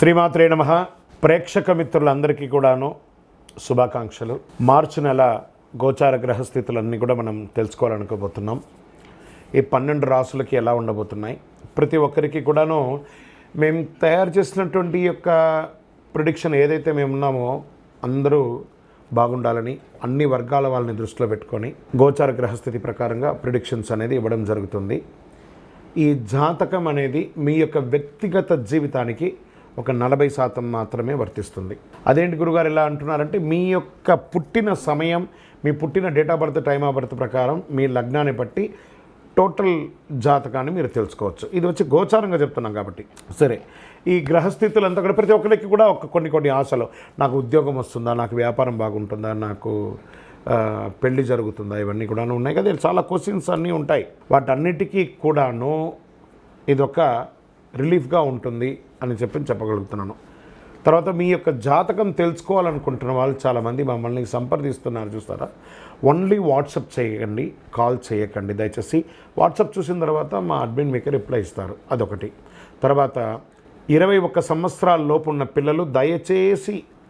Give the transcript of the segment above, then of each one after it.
శ్రీమాత్రే నమ. ప్రేక్షక మిత్రులందరికీ కూడాను శుభాకాంక్షలు. మార్చి నెల గోచార గ్రహస్థితులన్నీ కూడా మనం తెలుసుకోవాలనుకోబోతున్నాం. ఈ పన్నెండు రాసులకి ఎలా ఉండబోతున్నాయి? ప్రతి ఒక్కరికి కూడాను మేము తయారు చేసినటువంటి యొక్క ప్రిడిక్షన్ ఏదైతే మేము ఉన్నామో అందరూ బాగుండాలని అన్ని వర్గాల వాళ్ళని దృష్టిలో పెట్టుకొని గోచార గ్రహస్థితి ప్రకారంగా ప్రిడిక్షన్స్ అనేది ఇవ్వడం జరుగుతుంది. ఈ జాతకం అనేది మీ యొక్క వ్యక్తిగత జీవితానికి ఒక నలభై శాతం మాత్రమే వర్తిస్తుంది. అదేంటి గురుగారు ఎలా అంటున్నారంటే మీ యొక్క పుట్టిన సమయం మీ పుట్టిన date of birth time of birth ప్రకారం మీ లగ్నాన్ని బట్టి టోటల్ జాతకాన్ని మీరు తెలుసుకోవచ్చు. ఇది వచ్చి గోచారంగా చెప్తున్నాం కాబట్టి. సరే ఈ గ్రహస్థితులు అంతా కూడా ప్రతి ఒక్కరికి కూడా ఒక కొన్ని కొన్ని ఆశలు. నాకు ఉద్యోగం వస్తుందా నాకు వ్యాపారం బాగుంటుందా నాకు పెళ్ళి జరుగుతుందా ఇవన్నీ కూడా ఉన్నాయి కదా. చాలా క్వశ్చన్స్ అన్నీ ఉంటాయి. వాటన్నిటికీ కూడాను ఇదొక రిలీఫ్గా ఉంటుంది. అని చెప్పి చెప్పగలుగుతున్నాను. తర్వాత మీ యొక్క జాతకం తెలుసుకోవాలనుకుంటున్న వాళ్ళు చాలామంది మమ్మల్ని సంప్రదిస్తున్నారు చూస్తారా? ఓన్లీ వాట్సప్ చేయకండి కాల్ చేయకండి. దయచేసి వాట్సప్ చూసిన తర్వాత మా అడ్మిన్ మీకు రిప్లై ఇస్తారు. అదొకటి. తర్వాత ఇరవై ఒక్క సంవత్సరాల లోపు ఉన్న పిల్లలు దయచేసి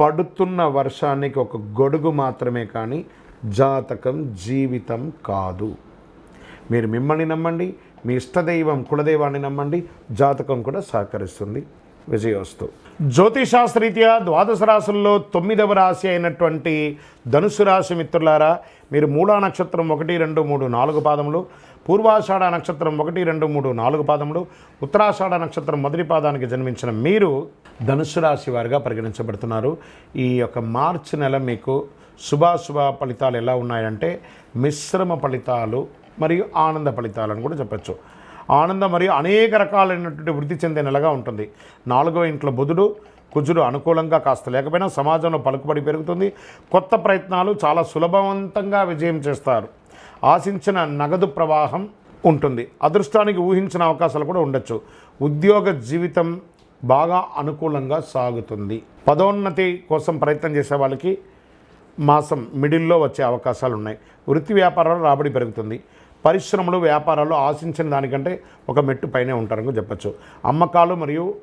పడుతున్న వర్షానికి ఒక గొడుగు మాత్రమే కానీ జాతకం జీవితం కాదు. మీరు మిమ్మల్ని నమ్మండి మీ ఇష్టదైవం కులదైవాన్ని నమ్మండి జాతకం కూడా సహకరిస్తుంది. విజయోస్తు జ్యోతిషాస్త్రీత్యా ద్వాదశ రాశుల్లో తొమ్మిదవ రాశి అయినటువంటి ధనుసు రాశి మిత్రులారా మీరు మూడా నక్షత్రం ఒకటి రెండు మూడు నాలుగు పాదములు పూర్వాషాఢ నక్షత్రం ఒకటి రెండు మూడు నాలుగు పాదములు ఉత్తరాషాఢ నక్షత్రం మొదటి పాదానికి జన్మించిన మీరు ధనుసు రాశి వారిగా పరిగణించబడుతున్నారు. ఈ యొక్క మార్చి నెల మీకు శుభాశుభ ఫలితాలు ఎలా ఉన్నాయంటే మిశ్రమ ఫలితాలు మరియు ఆనంద ఫలితాలను కూడా చెప్పచ్చు. ఆనందం మరియు అనేక రకాలైనటువంటి వృద్ధి చెందే నెలగా ఉంటుంది. నాలుగో ఇంట్లో బుధుడు కుజుడు అనుకూలంగా కాస్త లేకపోయినా సమాజంలో పలుకుబడి పెరుగుతుంది. కొత్త ప్రయత్నాలు చాలా సులభవంతంగా విజయం చేస్తారు. ఆశించిన నగదు ప్రవాహం ఉంటుంది. అదృష్టానికి ఊహించిన అవకాశాలు కూడా ఉండొచ్చు. ఉద్యోగ జీవితం బాగా అనుకూలంగా సాగుతుంది. పదోన్నతి కోసం ప్రయత్నం చేసే వాళ్ళకి మాసం మిడిల్లో వచ్చే అవకాశాలు ఉన్నాయి. వృత్తి వ్యాపారాలు రాబడి పెరుగుతుంది. పరిశ్రమలు వ్యాపారాలు ఆశించిన దానికంటే ఒక మెట్టు పైనే ఉంటారని చెప్పచ్చు. అమ్మకాలు మరియు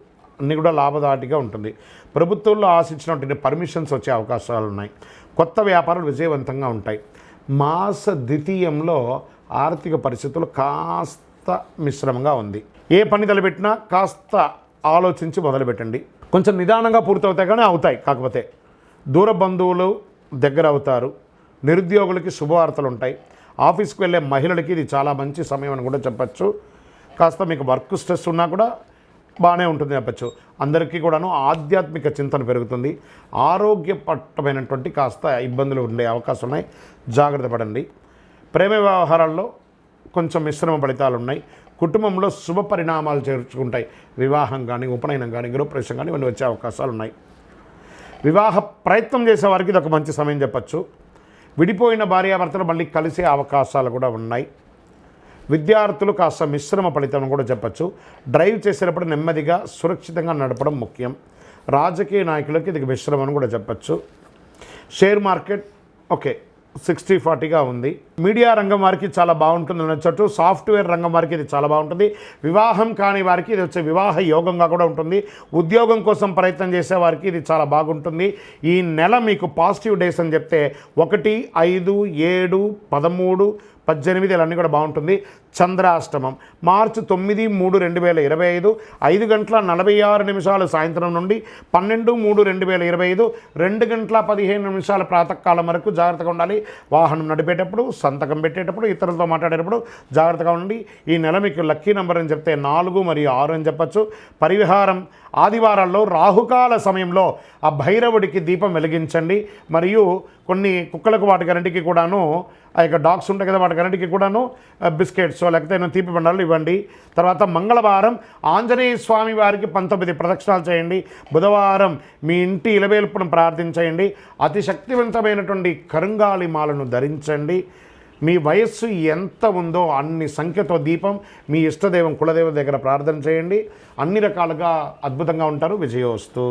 అన్నీ కూడా లాభదాటిగా ఉంటుంది. ప్రభుత్వంలో ఆశించినటువంటి పర్మిషన్స్ వచ్చే అవకాశాలు ఉన్నాయి. కొత్త వ్యాపారాలు విజయవంతంగా ఉంటాయి. మాస ద్వితీయంలో ఆర్థిక పరిస్థితులు కాస్త మిశ్రమంగా ఉంది. ఏ పని తలపెట్టినా కాస్త ఆలోచించి మొదలుపెట్టండి. కొంచెం నిదానంగా పూర్తవుతాయి కానీ అవుతాయి. కాకపోతే దూర బంధువులు దగ్గర అవుతారు నిరుద్యోగులకి శుభవార్తలు ఉంటాయి. ఆఫీస్కి వెళ్ళే మహిళలకి ఇది చాలా మంచి సమయం అని కూడా చెప్పచ్చు. కాస్త మీకు వర్క్ స్ట్రెస్ ఉన్నా కూడా బాగానే ఉంటుంది చెప్పచ్చు. అందరికీ కూడాను ఆధ్యాత్మిక చింతన పెరుగుతుంది. ఆరోగ్యపట్టమైనటువంటి కాస్త ఇబ్బందులు ఉండే అవకాశం ఉన్నాయి. జాగ్రత్త పడండి. ప్రేమ వ్యవహారాల్లో కొంచెం మిశ్రమ ఫలితాలు ఉన్నాయి. కుటుంబంలో శుభ పరిణామాలు చేర్చుకుంటాయి. వివాహం కానీ ఉపనయనం కానీ గృహప్రవేశం కానీ ఇవన్నీ వచ్చే అవకాశాలు ఉన్నాయి. వివాహ ప్రయత్నం చేసే వారికి ఇది ఒక మంచి సమయం చెప్పచ్చు. విడిపోయిన భార్యాభర్తలు మళ్ళీ కలిసే అవకాశాలు కూడా ఉన్నాయి. విద్యార్థులు కాస్త మిశ్రమ ఫలితం కూడా చెప్పచ్చు. డ్రైవ్ చేసేటప్పుడు నెమ్మదిగా సురక్షితంగా నడపడం ముఖ్యం. రాజకీయ నాయకులకి ఇది మిశ్రమం అని కూడా చెప్పచ్చు. Share market okay. సిక్స్టీ ఫార్టీగా ఉంది. మీడియా రంగం వారికి చాలా బాగుంటుంది నచ్చట్టు సాఫ్ట్వేర్ రంగం వారికి ఇది చాలా బాగుంటుంది. వివాహం కాని వారికి ఇది వచ్చే వివాహ యోగంగా కూడా ఉంటుంది. ఉద్యోగం కోసం ప్రయత్నం చేసే వారికి ఇది చాలా బాగుంటుంది. ఈ నెల మీకు పాజిటివ్ డేస్ అని చెప్తే ఒకటి ఐదు ఏడు పదమూడు పద్దెనిమిది ఇవన్నీ కూడా బాగుంటుంది. చంద్రాష్టమం. మార్చి తొమ్మిది మూడు రెండు వేల ఇరవై ఐదు ఐదు గంటల నలభై ఆరు నిమిషాలు సాయంత్రం నుండి పన్నెండు మూడు రెండు వేల ఇరవై ఐదు రెండు గంటల పదిహేను నిమిషాల ప్రాతకాలం వరకు జాగ్రత్తగా ఉండాలి. వాహనం నడిపేటప్పుడు సంతకం పెట్టేటప్పుడు ఇతరులతో మాట్లాడేటప్పుడు జాగ్రత్తగా ఉండండి. ఈ నెల మీకు లక్కీ నెంబర్ అని చెప్తే నాలుగు మరియు ఆరు అని చెప్పచ్చు. పరిహారం ఆదివారాల్లో రాహుకాల సమయంలో ఆ భైరవుడికి దీపం వెలిగించండి. మరియు కొన్ని కుక్కలకు వాటికన్నిటికీ కూడాను ఆ యొక్క డాగ్స్ ఉంటాయి కదా వాటికన్నిటికీ కూడాను బిస్కెట్స్ సో లేకపోతే ఏమైనా తీపి బండాలు ఇవ్వండి. తర్వాత మంగళవారం ఆంజనేయ స్వామి వారికి పంతొమ్మిది ప్రదక్షిణాలు చేయండి. బుధవారం మీ ఇంటి ఇలవేల్పును ప్రార్థించేయండి. అతి శక్తివంతమైనటువంటి కరుంగాలి మాలను ధరించండి. మీ వయస్సు ఎంత ఉందో అన్ని సంఖ్యతో దీపం మీ ఇష్టదైవం కులదైవం దగ్గర ప్రార్థన చేయండి. అన్ని రకాలుగా అద్భుతంగా ఉంటారు. విజయోస్తు.